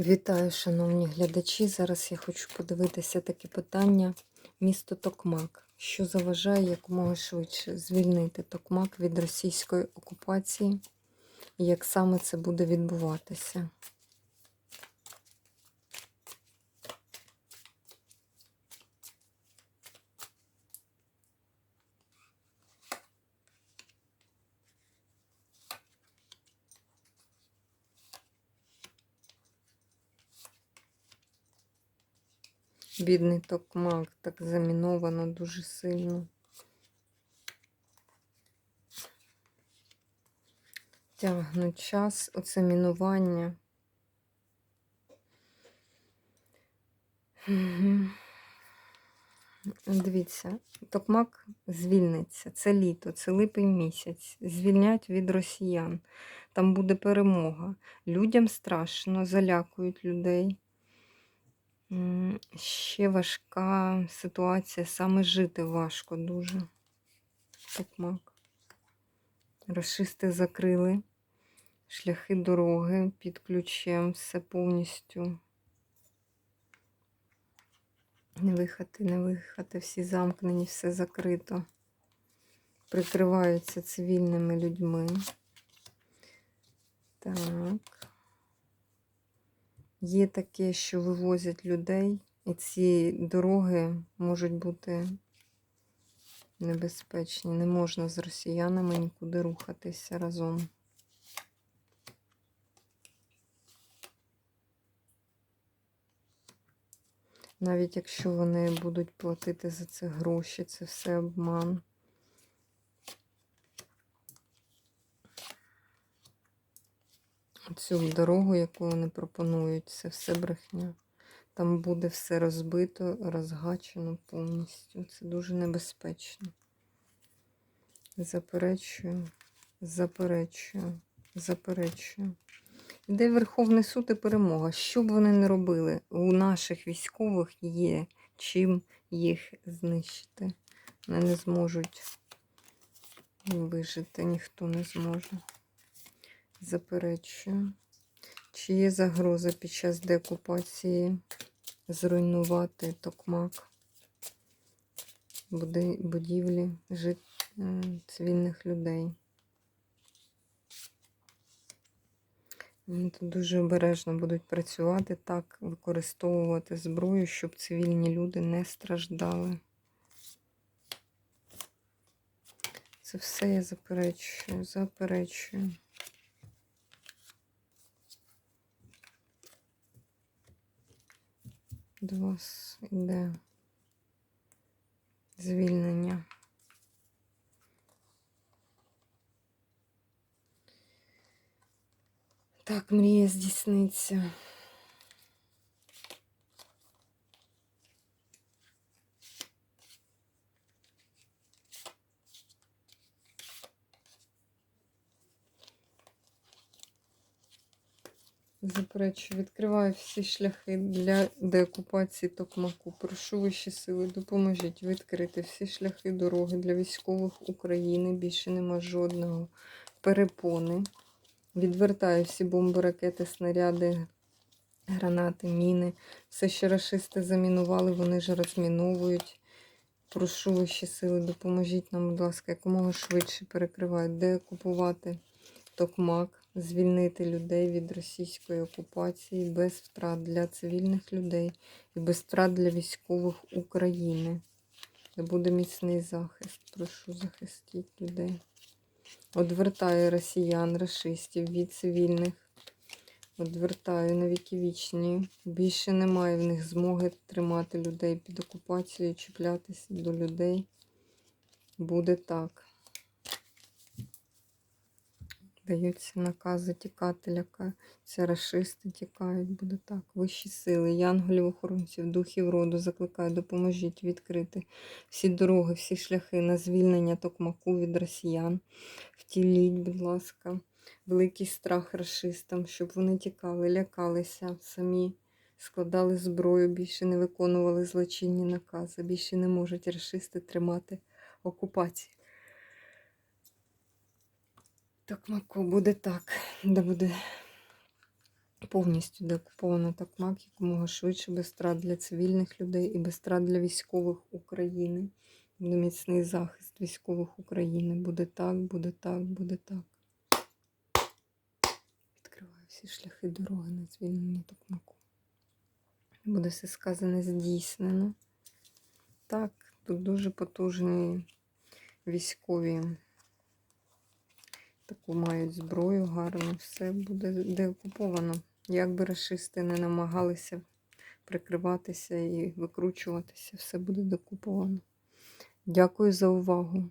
Вітаю, шановні глядачі. Зараз я хочу подивитися таке питання. Місто Токмак. Що заважає якомога швидше звільнити Токмак від російської окупації? І як саме це буде відбуватися? Бідний Токмак, так заміновано дуже сильно. Тягнуть час, оце мінування. Дивіться, Токмак звільниться. Це літо, це липень місяць. Звільнять від росіян. Там буде перемога. Людям страшно, залякують людей. Ще важка ситуація, саме жити важко дуже. Токмак. Рашисти закрили шляхи дороги під ключем, все повністю. Не виїхати, не виїхати, всі замкнені, все закрито. Прикриваються цивільними людьми. Так. Є таке, що вивозять людей, і ці дороги можуть бути небезпечні. Не можна з росіянами нікуди рухатися разом. Навіть якщо вони будуть платити за це гроші, це все обман. Цю дорогу, яку вони пропонують, це все брехня. Там буде все розбито, розгачено повністю. Це дуже небезпечно. Заперечую, заперечую, заперечую. Іде Верховний суд і перемога. Що б вони не робили, у наших військових є чим їх знищити. Вони не зможуть вижити, ніхто не зможе. Заперечую. Чи є загроза під час деокупації зруйнувати токмак, будівлі жит... е, цивільних людей? Вони тут дуже обережно будуть працювати так, використовувати зброю, щоб цивільні люди не страждали. Це все я заперечую, заперечую. До вас йде звільнення. Так, мрія здійсниться. Заперечую, відкриваю всі шляхи для деокупації Токмаку. Прошу вищі сили, допоможіть відкрити всі шляхи дороги для військових України. Більше нема жодного перепони. Відвертаю всі бомби, ракети, снаряди, гранати, міни. Все, що рашисти замінували, вони ж розміновують. Прошу вищі сили, допоможіть нам, будь ласка, якомога швидше перекривають, де купувати токмак, звільнити людей від російської окупації без втрат для цивільних людей і без втрат для військових України. Де буде міцний захист. Прошу захистіть людей. Одвертаю росіян, расистів від цивільних. Одвертаю на віки вічні. Більше немає в них змоги тримати людей під окупацією, чіплятися до людей. Буде так. Даються накази тікати, лякаються, расисти тікають, буде так. Вищі сили, янголів, охоронців, духів роду закликаю, допоможіть відкрити всі дороги, всі шляхи на звільнення токмаку від росіян. Втіліть, будь ласка, великий страх расистам, щоб вони тікали, лякалися самі, складали зброю, більше не виконували злочинні накази, більше не можуть расисти тримати окупації. Токмаку буде так, де буде Повністю деокуповано Токмак якомога швидше, без втрат для цивільних людей і без втрат для військових України. Буде міцний захист військових України. Буде так, буде так, буде так. Відкриваю всі шляхи дороги на звільнення Токмаку. Буде все сказане здійснено. Так, тут дуже потужні військові. Таку мають зброю гарну, все буде деокуповано. Як би расисти не намагалися прикриватися і викручуватися, все буде декуповано. Дякую за увагу.